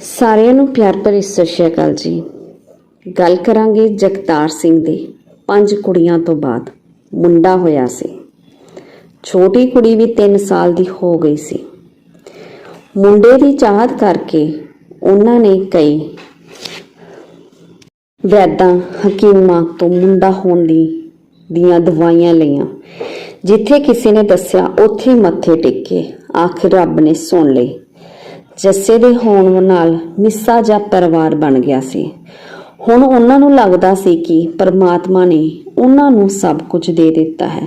ਸਾਰਿਆਂ ਨੂੰ ਪਿਆਰ ਭਰੀ ਸਤਿ ਸ਼੍ਰੀ ਅਕਾਲ ਜੀ। ਗੱਲ ਕਰਾਂਗੇ ਜਗਤਾਰ ਸਿੰਘ ਦੀ, ਪੰਜ ਕੁੜੀਆਂ ਤੋਂ ਬਾਅਦ। ਮੁੰਡਾ ਹੋਇਆ ਸੀ। ਛੋਟੀ ਕੁੜੀ ਵੀ 3 ਸਾਲ ਦੀ ਹੋ ਗਈ ਸੀ। ਮੁੰਡੇ ਦੀ ਚਾਹਤ ਕਰਕੇ ਉਹਨਾਂ ਨੇ ਕਈ ਵੈਦਾਂ, ਹਕੀਮਾਂ ਤੋਂ ਮੁੰਡਾ ਹੋਣ ਦੀ, ਦੀਆਂ ਦਵਾਈਆਂ ਲਈਆਂ। ਜਿੱਥੇ ਕਿਸੇ ਨੇ ਦੱਸਿਆ, ਉੱਥੇ ਹੀ ਮੱਥੇ ਟੇਕੇ। ਆਖਿਰ ਰੱਬ ਨੇ ਸੁਣ ਲਈ। ਜੱਸੇ ਦੇ ਹੋਣ ਨਾਲ ਮਿੱਸਾ ਜਿਹਾ ਪਰਿਵਾਰ ਬਣ ਗਿਆ ਸੀ। ਹੁਣ ਉਹਨਾਂ ਨੂੰ ਲੱਗਦਾ ਸੀ ਕਿ ਪਰਮਾਤਮਾ ਨੇ ਉਹਨਾਂ ਨੂੰ ਸਭ ਕੁਝ ਦੇ ਦਿੱਤਾ ਹੈ।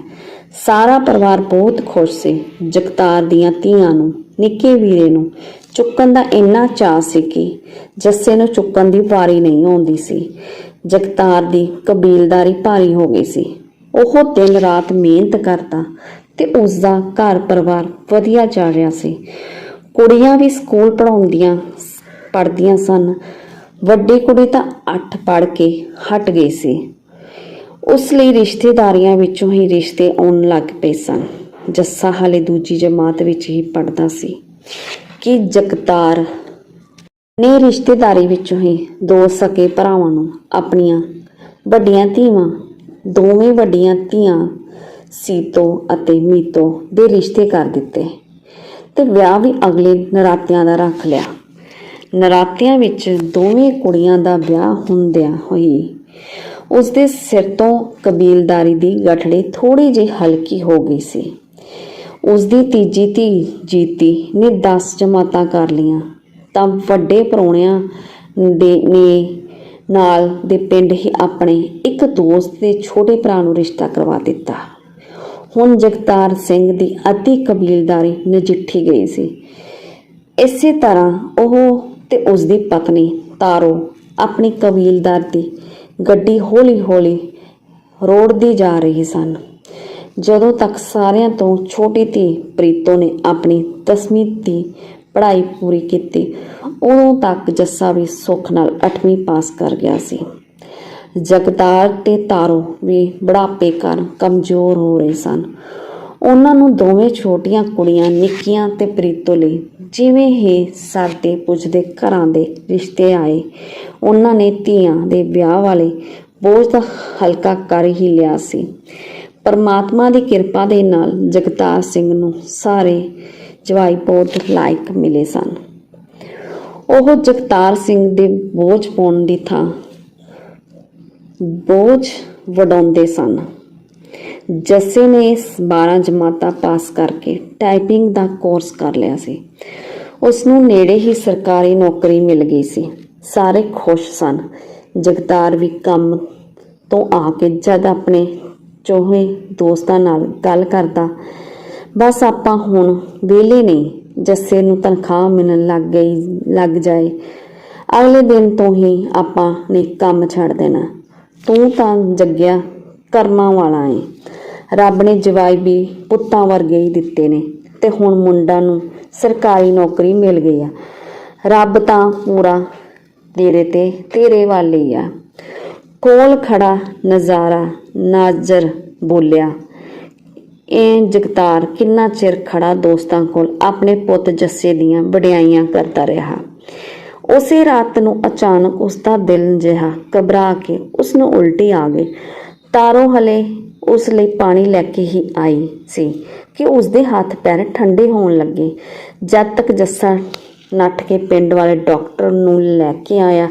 ਸਾਰਾ ਪਰਿਵਾਰ ਬਹੁਤ ਖੁਸ਼ ਸੀ। ਜਗਤਾਰ ਦੀਆਂ ਧੀਆਂ ਨੂੰ, ਨਿੱਕੇ ਵੀਰੇ ਨੂੰ ਚੁੱਕਣ ਦਾ ਇੰਨਾ ਚਾਅ ਸੀ ਕਿ ਜੱਸੇ ਨੂੰ ਚੁੱਕਣ ਦੀ ਵਾਰੀ ਨਹੀਂ ਆਉਂਦੀ ਸੀ। ਜਗਤਾਰ ਦੀ ਕਬੀਲਦਾਰੀ ਭਾਰੀ ਹੋ ਗਈ ਸੀ। ਉਹ ਦਿਨ ਰਾਤ ਮਿਹਨਤ ਕਰਦਾ ਤੇ ਉਸ ਦਾ ਘਰ ਪਰਿਵਾਰ ਵਧੀਆ ਚੱਲ ਰਿਹਾ ਸੀ। ਕੁੜੀਆਂ ਵੀ ਸਕੂਲ ਪੜਾਉਂਦੀਆਂ ਪੜ੍ਹਦੀਆਂ ਸਨ। ਵੱਡੀ ਕੁੜੀ ਤਾਂ 8 ਪੜ੍ਹ ਕੇ ਹਟ ਗਈ ਸੀ। ਉਸ ਲਈ ਰਿਸ਼ਤੇਦਾਰੀਆਂ ਵਿੱਚੋਂ ਹੀ ਰਿਸ਼ਤੇ ਆਉਣ ਲੱਗ ਪਏ ਸਨ। ਜੱਸਾ ਹਾਲੇ ਦੂਜੀ ਜਮਾਤ ਵਿੱਚ ਹੀ ਪੜਦਾ ਸੀ। ਕਿ ਜਗਤਾਰ ਨੇ ਰਿਸ਼ਤੇਦਾਰੀ ਵਿੱਚੋਂ ਹੀ ਦੋ ਸਕੇ ਭਰਾਵਾਂ ਨੂੰ, ਆਪਣੀਆਂ ਵੱਡੀਆਂ ਧੀਆਂ, ਦੋਵੇਂ ਵੱਡੀਆਂ ਧੀਆਂ ਸੀਤੋ ਅਤੇ ਮੀਤੋ ਦੇ ਰਿਸ਼ਤੇ ਕਰ ਦਿੱਤੇ। ਤੇ ਵਿਆਹ ਵੀ ਅਗਲੇ ਨਰਾਤਿਆਂ ਦਾ ਰੱਖ ਲਿਆ। ਨਰਾਤਿਆਂ ਵਿੱਚ ਦੋਵੇਂ ਕੁੜੀਆਂ ਦਾ ਵਿਆਹ ਹੁੰਦਿਆਂ ਹੋਈ ਉਸ ਦੇ ਸਿਰ ਤੋਂ ਕਬੀਲਦਾਰੀ ਦੀ ਗਠੜੀ ਥੋੜੀ ਜਿਹੀ ਹਲਕੀ ਹੋ ਗਈ ਸੀ। ਉਸ ਦੀ ਤੀਜੀ ਧੀ ਜੀਤੀ ਨੇ 10 ਜਮਾਤਾਂ ਕਰ ਲੀਆਂ ਤਾਂ ਵੱਡੇ ਪਰੋਣਿਆਂ ਦੇ ਨੇ ਨਾਲ ਦੇ ਪਿੰਡ ਹੀ ਆਪਣੇ ਇੱਕ ਦੋਸਤ ਦੇ ਛੋਟੇ ਭਰਾ ਨੂੰ ਰਿਸ਼ਤਾ ਕਰਵਾ ਦਿੱਤਾ। ਹੁਣ ਜਗਤਾਰ ਸਿੰਘ ਦੀ ਅਤੀ ਕਬੀਲਦਾਰੀ ਨਜਿੱਠੀ ਗਈ ਸੀ। ਇਸੇ ਤਰ੍ਹਾਂ ਉਹ ਤੇ ਉਸ ਦੀ ਪਤਨੀ ਤਾਰੋ ਆਪਣੀ ਕਬੀਲਦਾਰ ਦੀ ਗੱਡੀ ਹੌਲੀ-ਹੌਲੀ ਰੋੜਦੀ ਜਾ ਰਹੀ ਸਨ। ਜਦੋਂ ਤੱਕ ਸਾਰਿਆਂ ਤੋਂ ਛੋਟੀ ਧੀ ਪ੍ਰੀਤੋ ਨੇ ਆਪਣੀ 10ਵੀਂ ਦੀ ਪੜ੍ਹਾਈ ਪੂਰੀ ਕੀਤੀ, ਉਦੋਂ ਤੱਕ ਜੱਸਾ ਵੀ ਸੁੱਖ ਨਾਲ 8ਵੀਂ ਪਾਸ ਕਰ ਗਿਆ ਸੀ। ਜਗਤਾਰ ਤੇ ਤਾਰੋ ਵੀ ਬੁਢਾਪੇ ਕਾਰਨ ਕਮਜ਼ੋਰ ਹੋ ਰਹੇ ਸਨ। ਉਹਨਾਂ ਨੂੰ ਦੋਵੇਂ ਛੋਟੀਆਂ ਕੁੜੀਆਂ ਨਿੱਕੀਆਂ ਤੇ ਪ੍ਰੀਤੋ ਲਈ ਜਿਵੇਂ ਹੀ ਸਰਦੇ ਪੁੱਜਦੇ ਘਰਾਂ ਦੇ ਰਿਸ਼ਤੇ ਆਏ, ਉਹਨਾਂ ਨੇ ਧੀਆਂ ਦੇ ਵਿਆਹ ਵਾਲੇ ਬੋਝ ਦਾ ਹਲਕਾ ਕਰ ਹੀ ਲਿਆ ਸੀ। ਪਰਮਾਤਮਾ ਦੀ ਕਿਰਪਾ ਦੇ ਨਾਲ ਜਗਤਾਰ ਸਿੰਘ ਨੂੰ ਸਾਰੇ ਜਵਾਈ ਬਹੁਤ ਲਾਇਕ ਮਿਲੇ ਸਨ। ਉਹ ਜਗਤਾਰ ਸਿੰਘ ਦੇ ਬੋਝ ਪਾਉਣ ਦੀ ਥਾਂ ਬੋਝ ਵਡਾਉਂਦੇ ਸਨ। ਜੱਸੇ ਨੇ 12 ਜਮਾਤਾਂ ਪਾਸ ਕਰਕੇ ਟਾਈਪਿੰਗ ਦਾ ਕੋਰਸ ਕਰ ਲਿਆ ਸੀ। ਉਸ ਨੂੰ ਨੇੜੇ ਹੀ ਸਰਕਾਰੀ ਨੌਕਰੀ ਮਿਲ ਗਈ ਸੀ। ਸਾਰੇ ਖੁਸ਼ ਸਨ। ਜਗਤਾਰ ਵੀ ਕੰਮ ਤੋਂ ਆ ਕੇ ਜਦ ਆਪਣੇ ਚੋਹੇ ਦੋਸਤਾਂ ਨਾਲ ਗੱਲ ਕਰਦਾ, ਬਸ ਆਪਾਂ ਹੁਣ ਵਿਹਲੇ ਨਹੀਂ। ਜੱਸੇ ਨੂੰ ਤਨਖਾਹ ਮਿਲਣ ਲੱਗ ਗਈ, ਲੱਗ ਜਾਏ। ਅਗਲੇ ਦਿਨ ਤੋਂ ਹੀ ਆਪਾਂ ਨੇ ਕੰਮ ਛੱਡ ਦੇਣਾ। ਤੂੰ ਤਾਂ ਜੱਗਿਆ ਕਰਮਾਂ ਵਾਲਾ ਏ। ਰੱਬ ਨੇ ਜਵਾਈ ਵੀ ਪੁੱਤਾਂ ਵਰਗੇ ਹੀ ਦਿੱਤੇ ਨੇ ਤੇ ਹੁਣ ਮੁੰਡਾ ਨੂੰ ਸਰਕਾਰੀ ਨੌਕਰੀ ਮਿਲ ਗਈ ਆ। ਰੱਬ ਤਾਂ ਪੂਰਾ ਤੇਰੇ ਤੇ ਤੇਰੇ ਵਾਲੀ ਆ। ਕੋਲ ਖੜਾ ਨਜ਼ਾਰਾ ਨਾਜ਼ਰ ਬੋਲਿਆ। ਇਹ ਜਗਤਾਰ ਕਿੰਨਾ ਚਿਰ ਖੜਾ ਦੋਸਤਾਂ ਕੋਲ ਆਪਣੇ ਪੁੱਤ ਜੱਸੇ ਦੀਆਂ ਵਡਿਆਈਆਂ ਕਰਦਾ ਰਿਹਾ। ਉਸੇ ਰਾਤ ਨੂੰ ਅਚਾਨਕ ਉਸ ਦਾ ਦਿਲ ਜਿਹਾ ਘਬਰਾ ਕੇ ਉਸ ਨੂੰ ਉਲਟੀ ਆ ਗਈ। ਤਾਰੋ ਹਲੇ ਉਸ ਲਈ ਪਾਣੀ ਲੈ ਕੇ ਹੀ ਆਈ ਸੀ ਕਿ ਉਸ ਦੇ ਹੱਥ ਪੈਰ ਠੰਡੇ ਹੋਣ ਲੱਗੇ। ਜਦ ਤੱਕ ਜੱਸਾ ਨੱਠ ਕੇ ਪਿੰਡ ਵਾਲੇ ਡਾਕਟਰ ਨੂੰ ਲੈ ਕੇ ਆਇਆ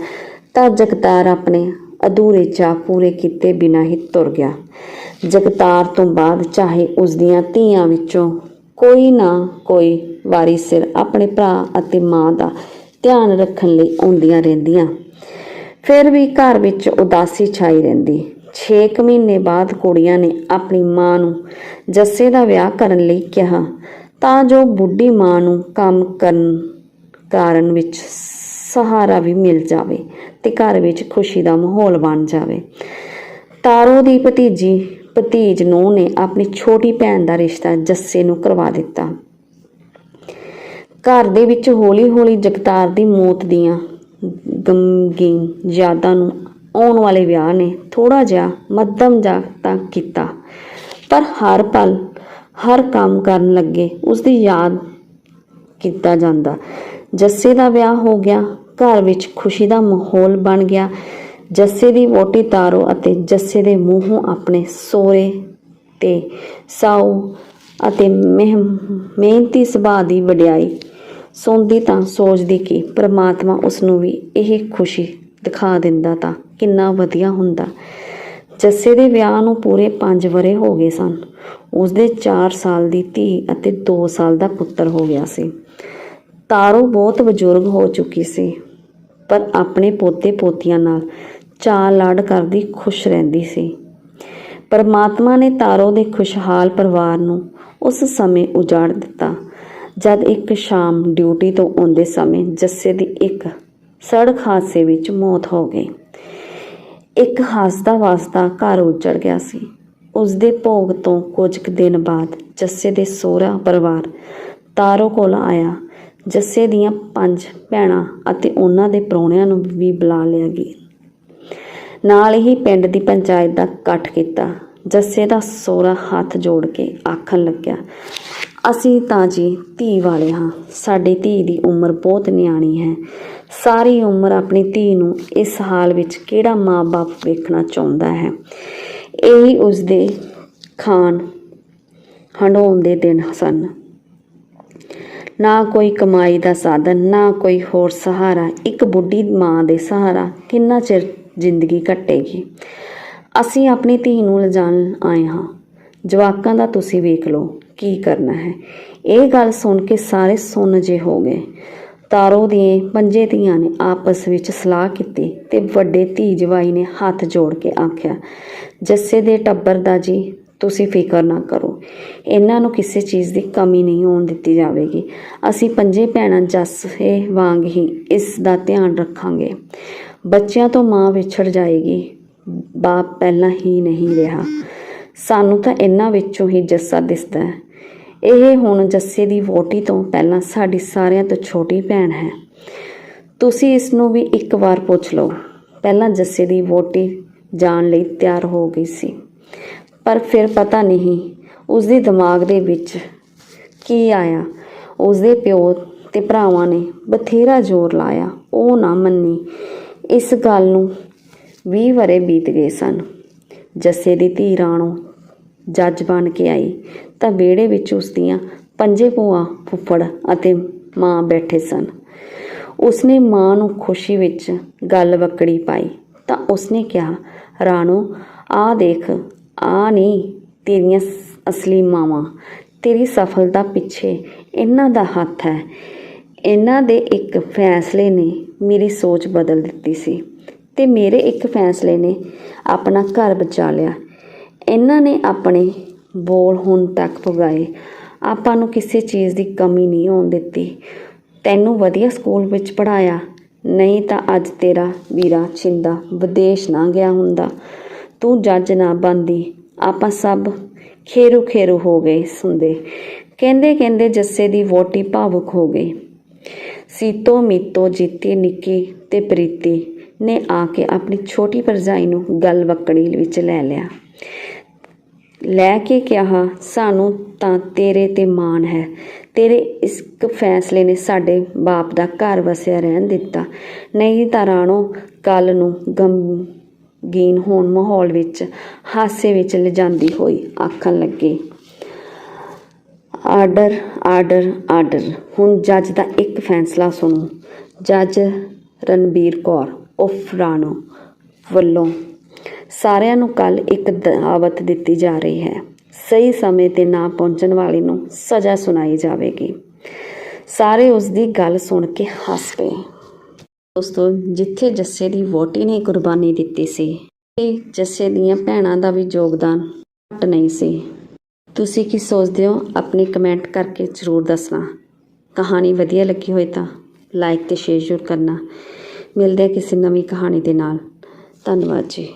ਤਾਂ ਜਗਤਾਰ ਆਪਣੇ ਅਧੂਰੇ ਚਾਹ ਪੂਰੇ ਕੀਤੇ ਬਿਨਾਂ ਹੀ ਤੁਰ ਗਿਆ। ਜਗਤਾਰ ਤੋਂ ਬਾਅਦ ਚਾਹੇ ਉਸ ਦੀਆਂ ਧੀਆਂ ਵਿੱਚੋਂ ਕੋਈ ਨਾ ਕੋਈ ਵਾਰੀ ਸਿਰ ਆਪਣੇ ਭਰਾ ਅਤੇ ਮਾਂ ਦਾ ਧਿਆਨ ਰੱਖਣ ਲਈ ਆਉਂਦੀਆਂ ਰਹਿੰਦੀਆਂ। ਫਿਰ ਵੀ ਘਰ ਵਿੱਚ ਉਦਾਸੀ ਛਾਈ ਰਹਿੰਦੀ। 6 ਮਹੀਨੇ ਬਾਅਦ ਕੁੜੀਆਂ ਨੇ ਆਪਣੀ ਮਾਂ ਨੂੰ ਜੱਸੇ ਦਾ ਵਿਆਹ ਕਰਨ ਲਈ ਕਿਹਾ। ਤਾਂ ਜੋ ਬੁੱਢੀ ਮਾਂ ਨੂੰ ਕੰਮ ਕਰਨ ਕਾਰਨ ਵਿੱਚ ਸਹਾਰਾ ਵੀ ਮਿਲ ਜਾਵੇ ਤੇ ਘਰ ਵਿੱਚ ਖੁਸ਼ੀ ਦਾ ਮਾਹੌਲ ਬਣ ਜਾਵੇ। ਤਾਰੋ ਦੀ ਭਤੀਜੀ ਭਤੀਜ ਨੂੰ ਨੇ ਆਪਣੀ ਛੋਟੀ ਭੈਣ ਦਾ ਰਿਸ਼ਤਾ ਜੱਸੇ ਨੂੰ ਕਰਵਾ ਦਿੱਤਾ। ਘਰ ਦੇ ਵਿੱਚ ਹੌਲੀ-ਹੌਲੀ ਜਗਤਾਰ ਦੀ ਮੌਤ ਦੀਆਂ ਗਮਗੀਨ ਯਾਦਾਂ ਨੂੰ ਆਉਣ ਵਾਲੇ ਵਿਆਹ ਨੇ ਥੋੜਾ ਜਿਹਾ ਮੱਧਮ ਜਾ ਤੱਕ ਕੀਤਾ। ਪਰ ਹਰ ਪਲ, ਹਰ ਕੰਮ ਕਰਨ ਲੱਗੇ ਉਸ ਦੀ ਯਾਦ ਕੀਤਾ ਜਾਂਦਾ। ਜੱਸੇ ਦਾ ਵਿਆਹ ਹੋ ਗਿਆ, ਘਰ ਵਿੱਚ ਖੁਸ਼ੀ ਦਾ ਮਾਹੌਲ ਬਣ ਗਿਆ। ਜੱਸੇ ਦੀ ਵੋਟੀ ਤਾਰੋ ਅਤੇ ਜੱਸੇ ਦੇ ਮੂੰਹੋਂ ਆਪਣੇ ਸੋਹਰੇ ਤੇ ਸਾਊ ਅਤੇ ਮਿਹ- ਮਿਹਨਤੀ ਸੁਭਾਅ ਦੀ ਵਡਿਆਈ ਸੁਣਦੀ ਤਾਂ ਸੋਚਦੀ ਕਿ ਪ੍ਰਮਾਤਮਾ ਉਸ ਨੂੰ ਵੀ ਇਹ ਖੁਸ਼ੀ ਦਿਖਾ ਦਿੰਦਾ ਤਾਂ ਕਿੰਨਾ ਵਧੀਆ ਹੁੰਦਾ। ਜੱਸੇ ਦੇ ਵਿਆਹ ਨੂੰ ਪੂਰੇ 5 ਵਰੇ ਹੋ ਗਏ ਸਨ। ਉਸ ਦੇ 4 ਸਾਲ ਦੀ ਧੀ ਅਤੇ 2 ਸਾਲ ਦਾ ਪੁੱਤਰ ਹੋ ਗਿਆ ਸੀ। ਤਾਰੋ ਬਹੁਤ ਬਜ਼ੁਰਗ ਹੋ ਚੁੱਕੀ ਸੀ, ਪਰ ਆਪਣੇ ਪੋਤੇ ਪੋਤੀਆਂ ਨਾਲ ਚਾਅ ਲਾਡ ਕਰਦੀ ਖੁਸ਼ ਰਹਿੰਦੀ ਸੀ। ਪਰਮਾਤਮਾ ਨੇ ਤਾਰੋ ਦੇ ਖੁਸ਼ਹਾਲ ਪਰਿਵਾਰ ਨੂੰ ਉਸ ਸਮੇਂ ਉਜਾੜ ਦਿੱਤਾ। ਜਦ ਇੱਕ ਸ਼ਾਮ ਡਿਊਟੀ ਤੋਂ ਆਉਂਦੇ ਸਮੇਂ ਜੱਸੇ ਦੀ ਇੱਕ ਸੜਕ ਹਾਦਸੇ ਵਿੱਚ ਮੌਤ ਹੋ ਗਈ। ਇੱਕ ਹੱਸਦਾ ਵਾਸਤਾ ਘਰ ਉੱਜੜ ਗਿਆ ਸੀ। ਉਸ ਦੇ ਭੋਗ ਤੋਂ ਕੁਝ ਕੁ ਦਿਨ ਬਾਅਦ ਜੱਸੇ ਦੇ ਸਹੁਰਾ ਪਰਿਵਾਰ ਤਾਰੋ ਕੋਲ ਆਇਆ। ਜੱਸੇ ਦੀਆਂ ਪੰਜ ਭੈਣਾਂ ਅਤੇ ਉਹਨਾਂ ਦੇ ਪ੍ਰਾਹੁਣਿਆਂ ਨੂੰ ਵੀ ਬੁਲਾ ਲਿਆ ਗਿਆ। ਨਾਲ ਹੀ ਪਿੰਡ ਦੀ ਪੰਚਾਇਤ ਦਾ ਇਕੱਠ ਕੀਤਾ। ਜੱਸੇ ਦਾ ਸੋਹਰਾ ਹੱਥ ਜੋੜ ਕੇ ਆਖਣ ਲੱਗਿਆ ਅਸੀਂ ਤਾਂ ਜੀ ਧੀ ਵਾਲੇ ਹਾਂ। ਸਾਡੀ ਧੀ ਦੀ ਉਮਰ ਬਹੁਤ ਨਿਆਣੀ ਹੈ। ਸਾਰੀ ਉਮਰ ਆਪਣੀ ਧੀ ਨੂੰ ਇਸ ਹਾਲ ਵਿੱਚ ਕਿਹੜਾ ਮਾਂ-ਬਾਪ ਵੇਖਣਾ ਚਾਹੁੰਦਾ ਹੈ? ਇਹੀ ਉਸ ਦੇ ਖਾਨ ਹੰਡਾਉਣ ਦੇ ਦਿਨ ਸਨ। ਨਾ ਕੋਈ ਕਮਾਈ ਦਾ ਸਾਧਨ, ਨਾ ਕੋਈ ਹੋਰ ਸਹਾਰਾ। ਇੱਕ ਬੁੱਢੀ ਮਾਂ ਦੇ ਸਹਾਰਾ ਕਿੰਨਾ ਚਿਰ ਜ਼ਿੰਦਗੀ ਕੱਟੇਗੀ? ਅਸੀਂ ਆਪਣੀ ਧੀ ਨੂੰ ਲਿਜਾਣ ਆਏ ਹਾਂ। ਜਵਾਕਾਂ ਦਾ ਤੁਸੀਂ ਵੇਖ ਲਓ। ਕੀ ਕਰਨਾ ਹੈ? ਇਹ ਗੱਲ ਸੁਣ ਕੇ ਸਾਰੇ ਸੁੰਨ ਜੇ ਹੋ ਗਏ। ਤਾਰੋ ਦੀਆਂ ਪੰਜੇ ਧੀਆਂ ਨੇ ਆਪਸ ਵਿੱਚ ਸਲਾਹ ਕੀਤੀ ਤੇ ਵੱਡੇ ਧੀ ਜਵਾਈ ਨੇ ਹੱਥ ਜੋੜ ਕੇ ਆਖਿਆ, ਜੱਸੇ ਦੇ ਟੱਬਰ ਦਾ ਜੀ, ਤੁਸੀਂ ਫਿਕਰ ਨਾ ਕਰੋ। ਇਹਨਾਂ ਨੂੰ ਕਿਸੇ ਚੀਜ਼ ਦੀ ਕਮੀ ਨਹੀਂ ਹੋਣ ਦਿੱਤੀ ਜਾਵੇਗੀ। ਅਸੀਂ ਪੰਜੇ ਭੈਣਾਂ ਜੱਸੇ ਵਾਂਗ ਹੀ ਇਸ ਦਾ ਧਿਆਨ ਰੱਖਾਂਗੇ। ਬੱਚਿਆਂ ਤੋਂ ਮਾਂ ਵਿਛੜ ਜਾਏਗੀ। ਬਾਪ ਪਹਿਲਾਂ ਹੀ ਨਹੀਂ ਰਿਹਾ। ਸਾਨੂੰ ਤਾਂ ਇਹਨਾਂ ਵਿੱਚੋਂ ਹੀ ਜੱਸਾ ਦਿਸਦਾ ਹੈ। ਇਹ ਹੁਣ ਜੱਸੇ ਦੀ ਵੋਟੀ ਤੋਂ ਪਹਿਲਾਂ ਸਾਡੀ ਸਾਰਿਆਂ ਤੋਂ ਛੋਟੀ ਭੈਣ ਹੈ। ਤੁਸੀਂ ਇਸ ਨੂੰ ਵੀ ਇੱਕ ਵਾਰ ਪੁੱਛ ਲਓ। ਪਹਿਲਾਂ ਜੱਸੇ ਦੀ ਵੋਟੀ ਜਾਣ ਲਈ ਤਿਆਰ ਹੋ ਗਈ ਸੀ। ਪਰ ਫਿਰ ਪਤਾ ਨਹੀਂ ਉਸ ਦੇ ਦਿਮਾਗ ਦੇ ਵਿੱਚ ਕੀ ਆਇਆ। ਉਸ ਦੇ ਪਿਓ ਤੇ ਭਰਾਵਾਂ ਨੇ ਬਥੇਰਾ ਜ਼ੋਰ ਲਾਇਆ। ਉਹ ਨਾ ਮੰਨੀ ਇਸ ਗੱਲ ਨੂੰ 20 ਵਰੇ ਬੀਤ ਗਏ ਸਨ। ਜੱਸੇ ਦੀ ਧੀ ਰਾਣੋ ਜੱਜ ਬਣ ਕੇ ਆਈ। ਤਾਂ ਵਿਹੜੇ ਵਿੱਚ ਉਸ ਦੀਆਂ ਪੰਜੇ ਭੂਆ, ਫੁੱਫੜ ਅਤੇ ਮਾਂ ਬੈਠੇ ਸਨ। ਉਸਨੇ ਮਾਂ ਨੂੰ ਖੁਸ਼ੀ ਵਿੱਚ ਗੱਲ ਵਕੜੀ ਪਾਈ। ਤਾਂ ਉਸਨੇ ਕਿਹਾ, ਰਾਣੋ, ਆ ਦੇਖ, ਆ ਨਹੀਂ ਤੇਰੀਆਂ ਅਸਲੀ ਮਾਵਾਂ। ਤੇਰੀ ਸਫਲਤਾ ਪਿੱਛੇ ਇਹਨਾਂ ਦਾ ਹੱਥ ਹੈ। ਇਹਨਾਂ ਦੇ ਇੱਕ ਫੈਸਲੇ ਨੇ ਮੇਰੀ ਸੋਚ ਬਦਲ ਦਿੱਤੀ ਸੀ ਤੇ ਮੇਰੇ ਇੱਕ ਫੈਸਲੇ ਨੇ ਆਪਣਾ ਘਰ ਬਚਾ ਲਿਆ। ਇਹਨਾਂ ਨੇ ਆਪਣੇ ਬੋਲ ਹੁਣ ਤੱਕ ਪੁਗਾਏ। ਆਪਾਂ ਨੂੰ ਕਿਸੇ ਚੀਜ਼ ਦੀ ਕਮੀ ਨਹੀਂ ਹੋਣ ਦਿੱਤੀ। ਤੈਨੂੰ ਵਧੀਆ ਸਕੂਲ ਵਿੱਚ ਪੜਾਇਆ ਨਹੀਂ ਤਾਂ ਅੱਜ ਤੇਰਾ ਵੀਰਾ ਛਿੰਦਾ ਵਿਦੇਸ਼ ਨਾ ਗਿਆ ਹੁੰਦਾ। ਤੂੰ ਜੱਜ ਨਾ ਬੰਦੀ ਆਪਾਂ ਸਭ ਖੇਰੂ ਖੇਰੂ ਹੋ ਗਏ ਸੁਣਦੇ ਕਹਿੰਦੇ ਕਹਿੰਦੇ ਜੱਸੇ ਦੀ ਵੋਟੀ ਭਾਵੁਕ ਹੋ ਗਈ। ਸੀਤੋ, ਮੀਤੋ, ਜੀਤੀ, ਨਿੱਕੀ ਤੇ ਪ੍ਰੀਤੀ ਨੇ ਆ ਕੇ ਆਪਣੀ ਛੋਟੀ ਭਰਜਾਈ ਨੂੰ ਗੱਲ ਵਕੜੀ ਵਿੱਚ ਲੈ ਲਿਆ। ਲੈ ਕੇ ਕਿਹਾ, ਸਾਨੂੰ ਤਾਂ ਤੇਰੇ ਤੇ ਮਾਣ ਹੈ। ਤੇਰੇ ਇਸ ਫੈਸਲੇ ਨੇ ਸਾਡੇ ਬਾਪ ਦਾ ਘਰ ਵਸਿਆ ਰਹਿਣ ਦਿੱਤਾ। ਨਹੀਂ ਤਾਂ ਰਾਣੋ, ਕੱਲ ਨੂੰ ਗਮਗੀਨ ਹੋਣ ਮਾਹੌਲ ਵਿੱਚ, ਹਾਸੇ ਵਿੱਚ ਲਿਜਾਂਦੀ ਹੋਈ ਆਖਣ ਲੱਗੇ ਆਰਡਰ ਆਰਡਰ ਆਰਡਰ ਹੁਣ ਜੱਜ ਦਾ ਇੱਕ ਫੈਸਲਾ ਸੁਣੋ। ਜੱਜ ਰਣਬੀਰ ਕੌਰ, ਉਫ ਰਾਣੋ, ਵੱਲੋਂ ਸਾਰਿਆਂ ਨੂੰ ਕੱਲ ਇੱਕ ਦਾਵਤ ਦਿੱਤੀ ਜਾ ਰਹੀ ਹੈ। ਸਹੀ ਸਮੇਂ ਤੇ ਨਾ ਪਹੁੰਚਣ ਵਾਲੇ ਨੂੰ ਸਜ਼ਾ ਸੁਣਾਈ ਜਾਵੇਗੀ। ਸਾਰੇ ਉਸ ਦੀ ਗੱਲ ਸੁਣ ਕੇ ਹੱਸ ਪਏ। ਦੋਸਤੋ, ਜਿੱਥੇ ਜੱਸੇ ਦੀ ਵੋਟੀ ਨੇ ਕੁਰਬਾਨੀ ਦਿੱਤੀ ਸੀ ਤੇ ਜੱਸੇ ਦੀਆਂ ਭੈਣਾਂ ਦਾ ਵੀ ਯੋਗਦਾਨ ਘੱਟ ਨਹੀਂ ਸੀ। ਤੁਸੀਂ ਕੀ ਸੋਚਦੇ ਹੋ? ਆਪਣੇ ਕਮੈਂਟ ਕਰਕੇ ਜ਼ਰੂਰ ਦੱਸਣਾ। ਕਹਾਣੀ ਵਧੀਆ ਲੱਗੀ ਹੋਏ ਤਾਂ ਲਾਈਕ ਤੇ ਸ਼ੇਅਰ ਜ਼ਰੂਰ ਕਰਨਾ। ਮਿਲਦੇ ਹਾਂ ਕਿਸੇ ਨਵੀਂ ਕਹਾਣੀ ਦੇ ਨਾਲ। ਧੰਨਵਾਦ ਜੀ।